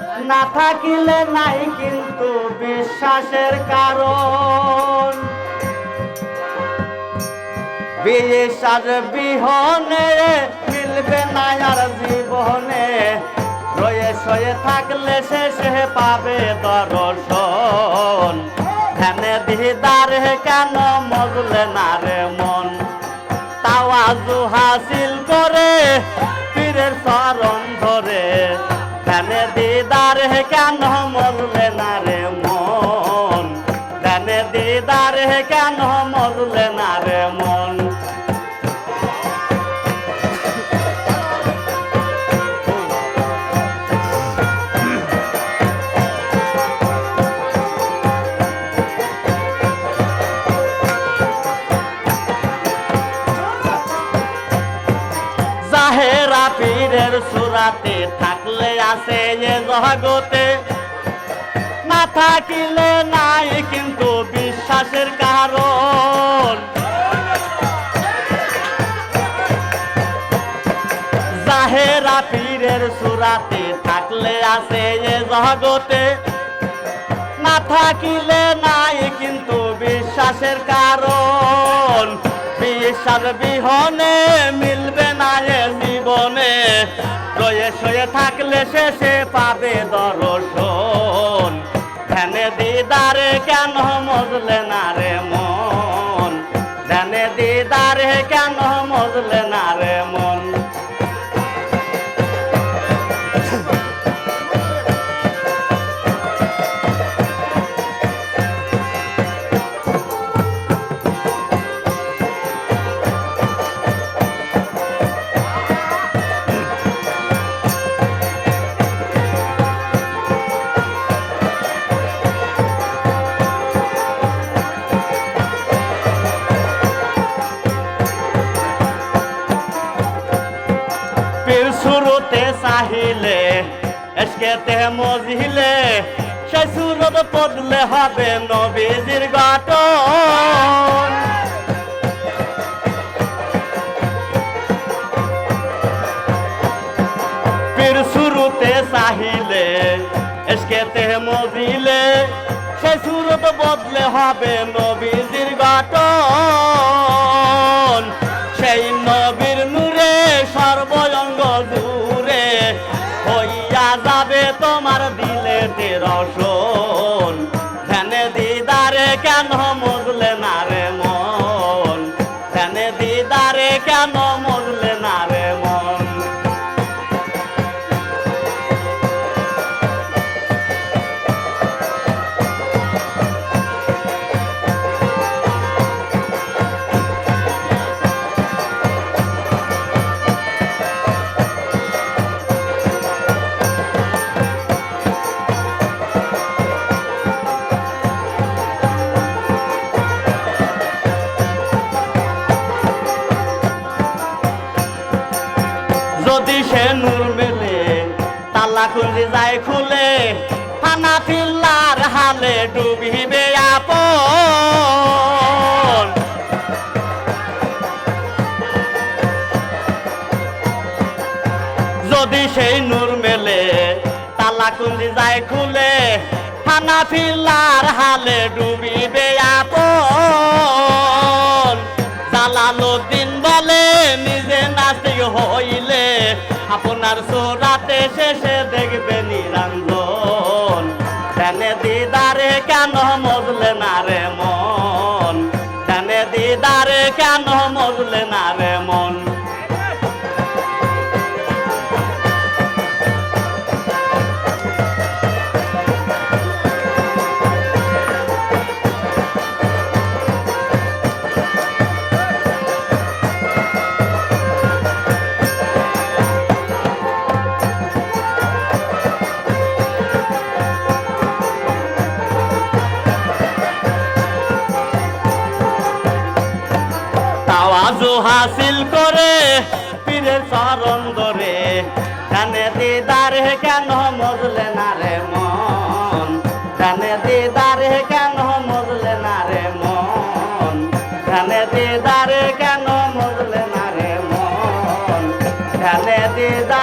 না থাকিলে নাই কিন্তু বিশ্বাসের কারণ। বিশ্বাস বিহনে মিলবে না আর জীবনে। রয়ে সয়ে থাকলে শেষে পাবে দর্শন। ধ্যানে দিদার কেন মজলে না রে মন? তাওয়াজু হাসিল করে পীরের চরণ ধরে। ধ্যানে দিদার হে কেন মজলে না রে মন? ধ্যানে দিদার হে কেন মজলে না রে মন? পীরের সুরাতে থাকলে আছে এ জগতে। না থাকিলে নাই কিন্তু বিশ্বাসের কারণ। জাহেরা পীরের সুরাতে থাকলে আছে এ জগতে। না থাকিলে নাই কিন্তু বিশ্বাসের কারণ। বিশ্বাস বিহনে মিলবে না এ জীবনে। রয়ে সয়ে থাকলে সে সে পাবে দর্শন। ধ্যানে দিদারে কেন মজলে না রে মন? ধ্যানে দিদারে কেন মজলে না রে মন? পীর শুরুতে চাহিলে, এসকেতে মজিলে সে সুরত পদলে হবে নবীজির গঠন পীর শুরুতে চাহিলে, এসকেতে মজিলে সে সুরত বদলে হবে নবীজির গঠন floor. যদি সে নূর মেলে তালা খুলে যায় খুলে হানা ফিল্লার হালে ডুবিবে আপন। যদি সেই নূর মেলে তালা খুলে যায় খুলে হানা ফিল্লার হালে ডুবিবে আপন। জালালুদ্দিন বলে, নিজে নাস্তিক হইলে আপনার সোরাতে শেষে দেখবে নিরঞ্জন ধ্যানে দিদারে কেন অর্জু হাসিল করে, পীরের চরণ ধরে। জানে দিদার কেন মজলে না রে মন? জানে দিদার কেন মজলে না রে মন? জানে দিদার কেন মজলে না রে মন? জানে দিদার